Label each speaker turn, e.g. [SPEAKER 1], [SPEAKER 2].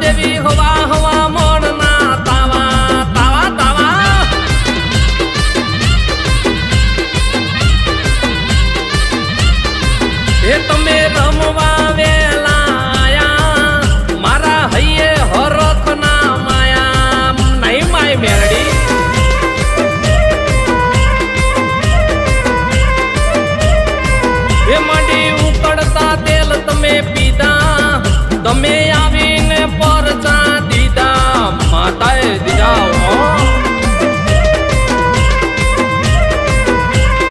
[SPEAKER 1] દેવી હવા હવા મોણના તાવા તાવા તાવા. એ તમે રમવા વેલા આયા મારા